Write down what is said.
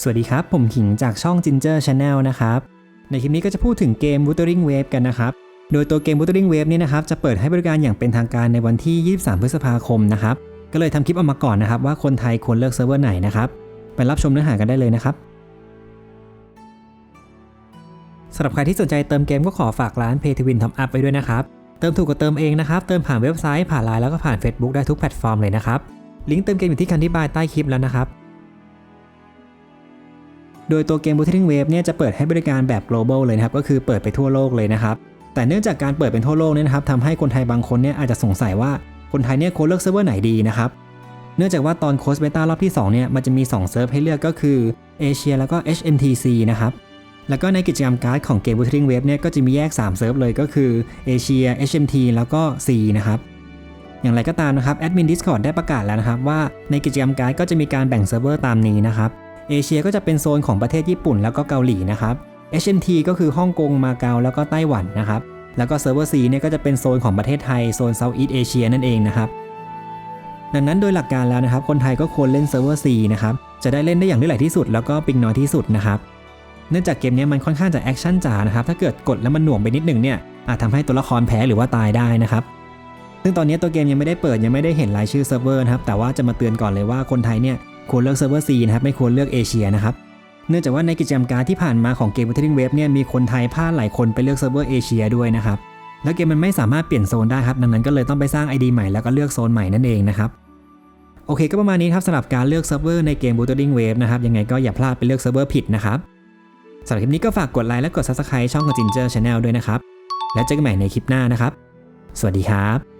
สวัสดีครับ ผมขิงจากช่อง Ginger Channel นะครับ ในคลิปนี้ก็จะพูดถึงเกม Wuthering Wave กันนะครับ โดยตัวเกม Wuthering Wave นี้นะครับ จะเปิดให้บริการอย่างเป็นทางการในวันที่ 23 พฤษภาคมนะครับ ก็เลยทำคลิปออกมาก่อนนะครับ ว่าคนไทยควรเลือกเซิร์ฟเวอร์ไหนนะครับ ไปรับชมเนื้อหากันได้เลยนะครับสำหรับใครที่สนใจเติมเกมก็ขอฝากร้าน Pay t Win Top Up ไว้ด้วยนะครับ เติมถูกกว่าเติมเองนะครับ เติมผ่านเว็บไซต์ผ่านไลน์แล้วก็ผ่าน Facebook ได้ทุกแพลตฟอร์มเลยนะครับ ลิงก์เติมเกมอยู่ที่คันที่บายใต้คลิปแล้วนะครับ โดยตัวเกม Wuthering Wave เนี่ยจะเปิดให้บริการแบบ global เลยนะครับ ก็คือเปิดไปทั่วโลกเลยนะครับ แต่เนื่องจากการเปิดเป็นทั่วโลกเนี่ยนะครับทำให้คนไทยบางคนเนี่ยอาจจะสงสัยว่าคนไทยเนี่ยควรเลือกเซิร์ฟเวอร์ไหนดีนะครับ เนื่องจากว่าตอนโค้ชเบต้ารอบที่2เนี่ยมันจะมี2เซิร์ฟให้เลือกก็คือเอเชียแล้วก็ HMTC นะครับแล้วก็ในกิจกรรมการ์ดของเกม Wuthering Wave เนี่ยก็จะมีแยก3เซิร์ฟเลยก็คือเอเชีย HMT แล้วก็ C นะครับอย่างไรก็ตามนะครับแอดมิน Discord ได้ประกาศแล้วนะครับว่าในกิจกรรมการ์ดก็จะมีการแบ่งเซิร์ฟเวอร์ตามนี้นะครับ เอเชียก็จะเป็นโซนของประเทศญี่ปุ่นแล้วก็เกาหลีนะครับ HMT ก็คือฮ่องกงมาเก๊าแล้วก็ไต้หวันนะครับ แล้วก็เซิร์ฟเวอร์ C เนี่ยก็จะเป็นโซนของประเทศไทยโซน Southeast Asia นั่นเองนะครับดังนั้นโดยหลักการแล้วนะครับ คนไทยก็ควรเล่นเซิร์ฟเวอร์ C นะครับจะได้เล่นได้อย่างลื่นไหลที่สุดแล้วก็ปิงน้อยที่สุดนะครับเนื่องจากเกมนี้มันค่อนข้างจะแอคชั่นจ๋านะครับถ้าเกิดกดแล้วมันหน่วงไปนิดหนึ่งเนี่ยอาจทำให้ตัวละครแพ้หรือว่าตายได้นะครับซึ่งตอนนี้ตัวเกมยังไม่ได้เปิดยังไม่ได้เห็นรายชื่อเซิร์ฟเวอร์นะครับแต่ว่าจะมาเตือนก่อนเลยว่าคนไทยเนี่ย ควรเลือกเซิร์ฟเวอร์ C นะครับไม่ควรเลือกเอเชียนะครับเนื่องจากว่าในกิจกรรมการที่ผ่านมาของเกม Wuthering Wave เนี่ยมีคนไทยพลาดหลายคนไปเลือกเซิร์ฟเวอร์เอเชียด้วยนะครับแล้วเกมมันไม่สามารถเปลี่ยนโซนได้ครับดังนั้นก็เลยต้องไปสร้าง ID ใหม่แล้วก็เลือกโซนใหม่นั่นเองนะครับโอเคก็ประมาณนี้ครับสำหรับการเลือกเซิร์ฟเวอร์ในเกม Wuthering Wave นะครับยังไงก็อย่าพลาดไปเลือกเซิร์ฟเวอร์ผิดนะครับสำหรับคลิปนี้ก็ฝากกดไลค์และกด Subscribe ช่องของ Ginger Channel ด้วยนะครับแล้วเจอกันใหม่ในคลิปหน้านะครับ สวัสดีครับ